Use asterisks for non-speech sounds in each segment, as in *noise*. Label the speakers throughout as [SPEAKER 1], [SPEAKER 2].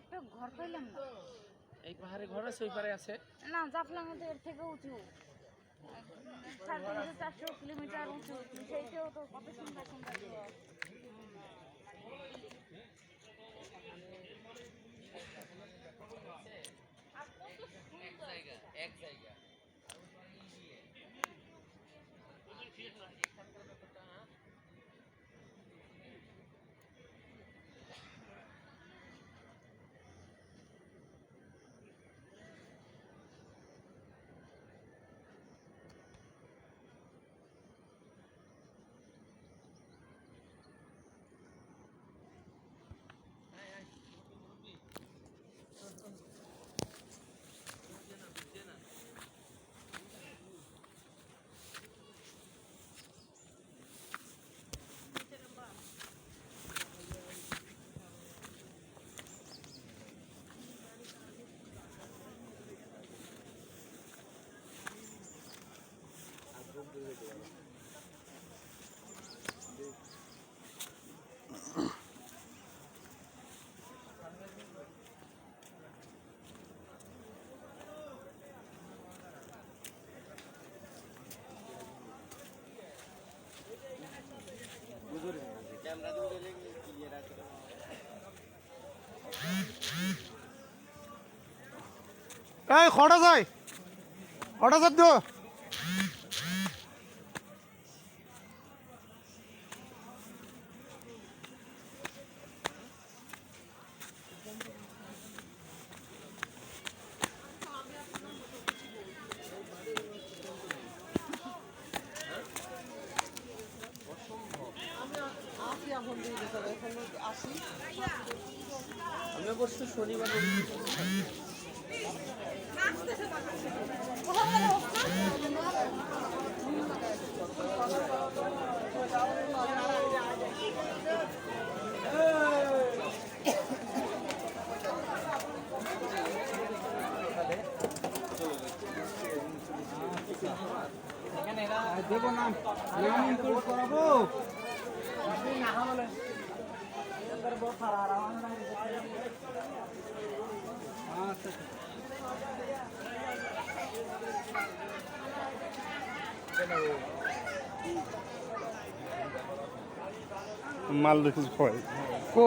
[SPEAKER 1] একটা ঘর পাইলাম না।
[SPEAKER 2] এই পাহাড়ে ঘর আছে ওই পারে আছে?
[SPEAKER 1] না জাফলং এর থেকে উঁচু। সাড়ে তিনশো চারশো কিলোমিটার উঁচু। সেইটাও তো কত সুন্দর সুন্দর।
[SPEAKER 2] এক জায়গা।
[SPEAKER 3] এই খটা যায় খটা যাত
[SPEAKER 2] আমি অবশ্য শনিবার
[SPEAKER 3] দেবো নাম নাম করাবো আচ্ছা মাল দেখিস ভয় কো?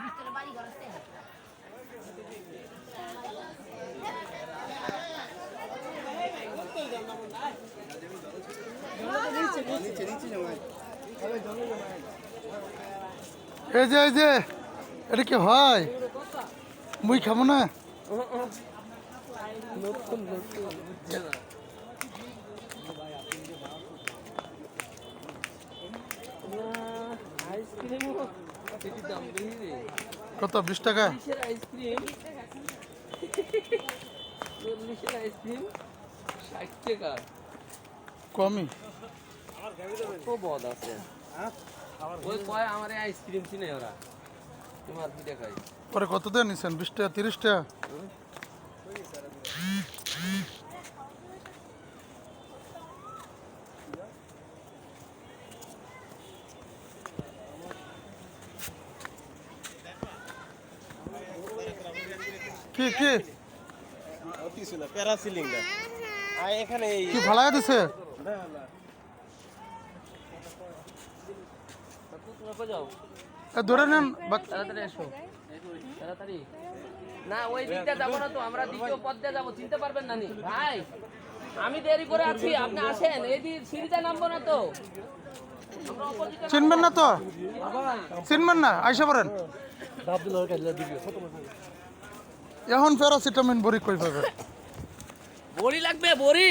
[SPEAKER 1] ভিতরে বাড়ি ঘর আছে
[SPEAKER 3] এই যে এই যে, এটা কি হয়? মুই খাব না? কত, বিশ টাকা?
[SPEAKER 2] আইসক্রিম আইসক্রিম ষাট টাকা
[SPEAKER 3] কমই।
[SPEAKER 2] কত বদ আছে? ওই কয় আমার আইসক্রিম চিনে ওরা? তোমার পিঠে খাই
[SPEAKER 3] পরে কত দিয়ে নিছেন? বিশ টাকা তিরিশ টাকা? কি কি?
[SPEAKER 4] আর এখানে
[SPEAKER 3] কি ফালাই দিছে
[SPEAKER 2] যাও
[SPEAKER 3] এ, ধরে নেন
[SPEAKER 2] তাড়াতাড়ি এসো। তাড়াতাড়ি। না ওই দিকটা যাব না তো আমরা দ্বিতীয় দিয়ে যাব চিনতে পারবেন না নি। ভাই আমি দেরি করে আছি আপনি আসেন এই দিক সিঁড়িতে নামবো না তো।
[SPEAKER 3] চিনবেন না তো? চিনবেন না? আইসা পড়েন। এখন প্যারাসিটামিন বড়ি কই পাবে?
[SPEAKER 2] বড়ি লাগবে বড়ি।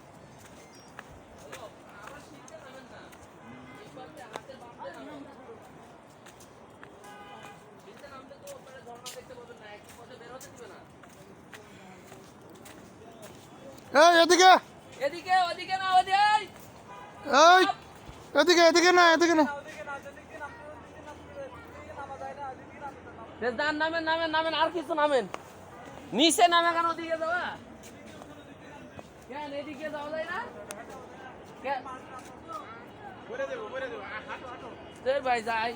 [SPEAKER 3] এই এদিকে।
[SPEAKER 2] এদিকে ওদিকে না ওদিকে
[SPEAKER 3] এই। এদিকে এদিকে না এদিকে না।
[SPEAKER 2] দান নামেন নামেন নামেন আর কিছু নামেন। নিচে নামে কেন ওদিকে যাওয়া কেন এদিকে যাওয়া যায় না? কেন? দে ভাই যাই।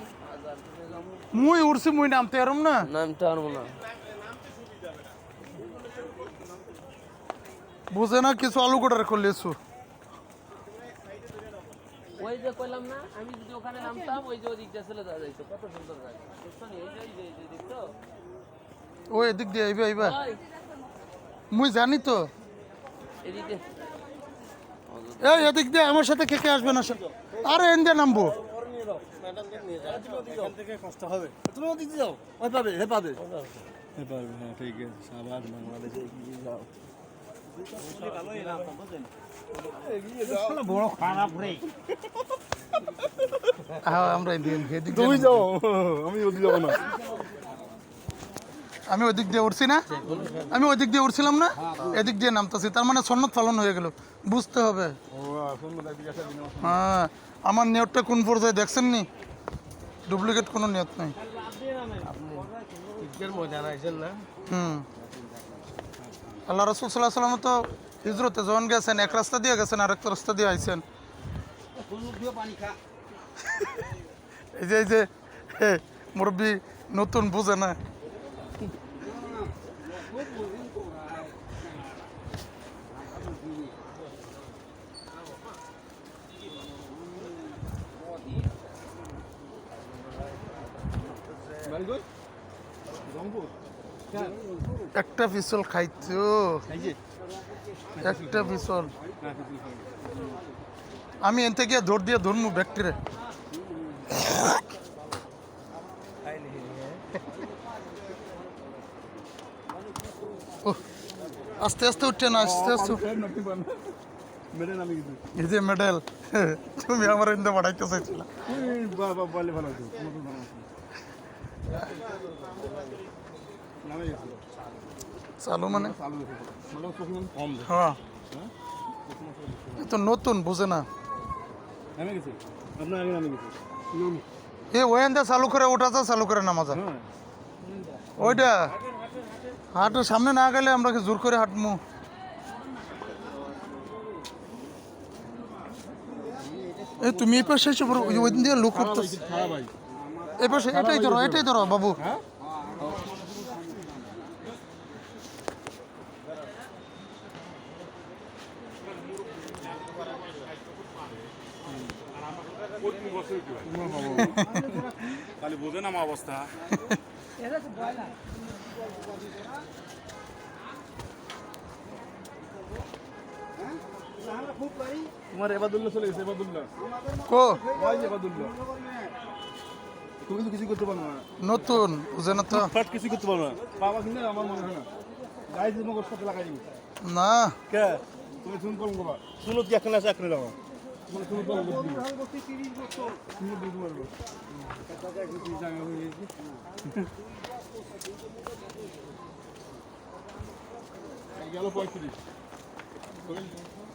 [SPEAKER 3] মুই উড়ছি মুই নামতে পারম না।
[SPEAKER 2] নামতে পারব না।
[SPEAKER 3] বুঝে না কিছু আলু গোটার করলেছু
[SPEAKER 2] ওই যে কইলাম না আমি যদি ওখানে নামতাম ওই যে ওদিকটা চলে যাওয়া যাইতো। কত সুন্দর জায়গা দেখছ নি? এই যে এই যে এই যে দেখছ
[SPEAKER 3] ও এদিক দিয়ে আইবে আইবা। মুই জানি তো।
[SPEAKER 2] এদিকে।
[SPEAKER 3] এই এদিক দিয়ে আমার সাথে কে কে আসবে না আরে এন দিয়ে নামবো।
[SPEAKER 4] কষ্ট হবে। তুমি ওদিকে যাও। ওই পাবে হে পাবে। হে পাবে হ্যাঁ ঠিক আছে। সাবাস বাংলাদেশে যাও। বড় খারাপ রে।
[SPEAKER 3] আমরা
[SPEAKER 4] তুমি যাও আমি ওদিক যাব না।
[SPEAKER 3] আমি ওই দিক দিয়ে উঠছি না? আমি ওদিক দিয়ে উঠছিলাম না? এদিক দিয়ে নামতেছি। তার মানে সন্ন্যত পালন হয়ে গেল। বুঝতে হবে। হ্যাঁ আমার নিয়তটা কোন পর্যায়ে দেখছেন নি? ডুপ্লিকেট কোনো নিয়ত নাই। হুম। আল্লাহ রসুল সাল্লাহ সাল্লাম তো হিজরতে যখন গেছেন, এক রাস্তা দিয়ে গেছেন আর আরেক রাস্তা দিয়ে আইছেন। *laughs* এই যে এই যে মুরব্বী নতুন বুঝে না। একটা পিছল খাইছো? একটা পিছল আমি এন থেকে দৌড় দিয়ে ধরমু ব্যক্তিরে আস্তে আস্তে উঠছে না আস্তে আস্তে এই যে মেডেল তুমি আমার ইন্দে বাড়াইতে চাইছিল।
[SPEAKER 4] ভালো
[SPEAKER 3] চালু মানে?
[SPEAKER 4] মানে
[SPEAKER 3] হ্যাঁ। এ তো নতুন বুঝে না। এ ওয়েন্দা চালু করে ওঠাতে চালু করে নামা যায়
[SPEAKER 4] হ্যাঁ।
[SPEAKER 3] ওইটা হাঁটু সামনে না গেলে আমরা কি জোর করে হাঁটমু? এই তুমি এই পাশে এসে ওই দিন দিয়ে লুক করতে
[SPEAKER 4] খারাপ ভাই
[SPEAKER 3] এই পাশে এটাই ধরো এটাই ধরো বাবু।
[SPEAKER 5] খালি বোঝে না আমার অবস্থা।
[SPEAKER 4] তোমার এবাদুল্লাহ চলে গেছে এবাদুল্লাহ।
[SPEAKER 3] কো?
[SPEAKER 4] ভাই এবাদুল্লাহ। তুমি তো কিছু করতে পারো না।
[SPEAKER 3] নতুন বুঝে না তো
[SPEAKER 4] ফাট কিছু করতে পারো না। বাবা কিন্তু আমার মনে হয় না। গাই দিব সাথে লাগাই দিব।
[SPEAKER 3] না।
[SPEAKER 4] কে? তুমি শুন করুন বাবা শুনো কি এখন আছে এখন লাগাও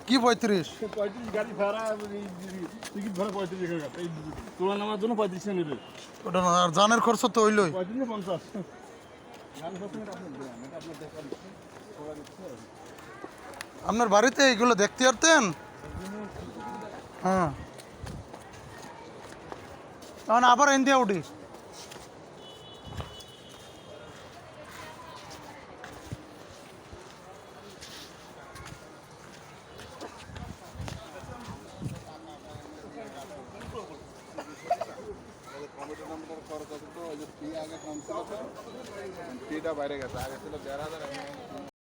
[SPEAKER 3] কি পঁয়ত্রিশ
[SPEAKER 4] পঁয়ত্রিশ গাড়ি ভাড়া টিকিট ভাড়া পঁয়ত্রিশ তোলা নামার জন্য পঁয়ত্রিশ নেবে
[SPEAKER 3] ওটা আর জানের খরচ তো হইলই
[SPEAKER 4] পঁয়ত্রিশ পঞ্চাশ। আপনার
[SPEAKER 3] বাড়িতে এগুলো দেখতে পারতেন ইন্ডিয়া উঠি
[SPEAKER 4] ওই যে ফি আগে কম ছিল ফিটা বাইরে গেছে আগে ছিল দেড় হাজার